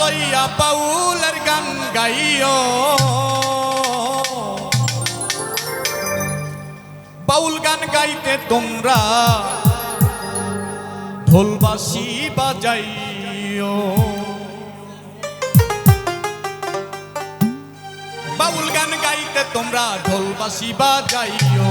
লইয়া বাউলের গান গাইও। বাউল গান গাইতে তোমরা ঢোলবাসি বাজাইও। বাউল গান গাইতে তোমরা ঢোলবাসি বাজাইও।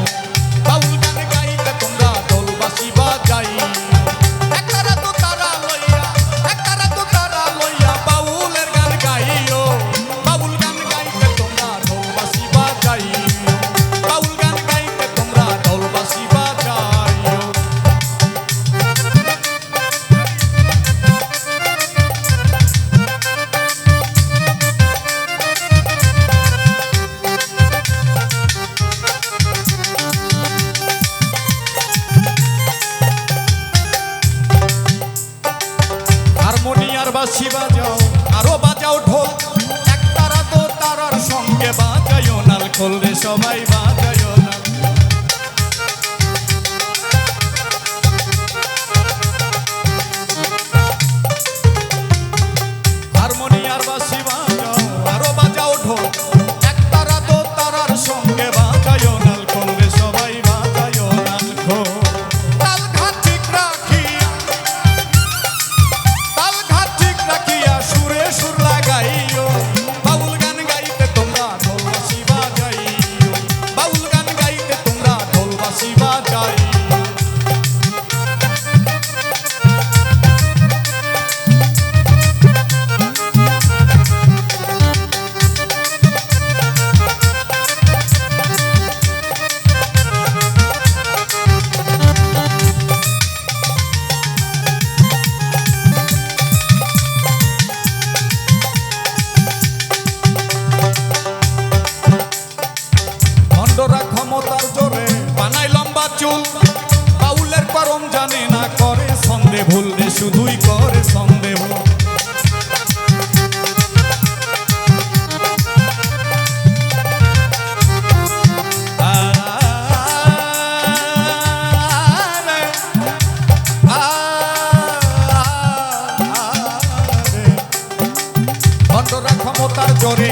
বাজাও বাজাও সবাই বাজাইও ক্ষমতার জোরে বানাই লম্বা চুল। বাউলের করম জানে না করে সন্দে ভুল শুধুই করে সন্দে ক্ষমতার জোরে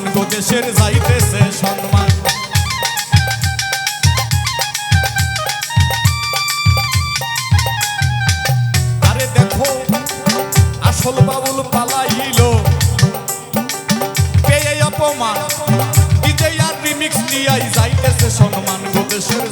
যাইতেছে সম্মান গো দেশের যাইতেছে সম্মান। আরে দেখো, আসল বাবুল পালাইল। পেয়ে অপমান ডিজে আর রিমিক্স দিয়াই যাইতেছে সম্মান গো দেশের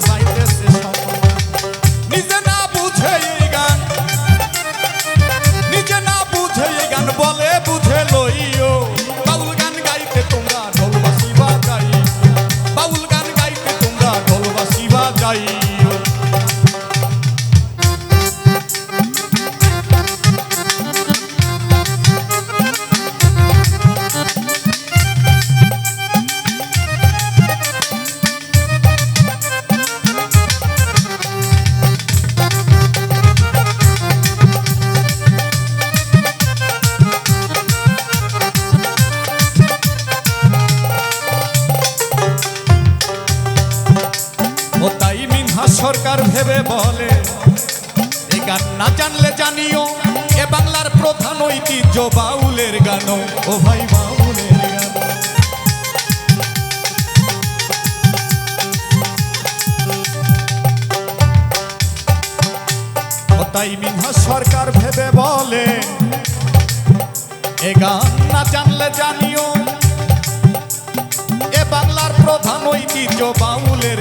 সরকার ভেবে বলে। এই গান না জানলে জানিও, এ বাংলার প্রধান ঐতিহ্য বাউলের গান ও ভাই, বাউলের গান। তাই মিনহা সরকার ভেবে বলে, এ গান না জানলে জানিও, এ বাংলার প্রধান ঐতিহ্য বাউলের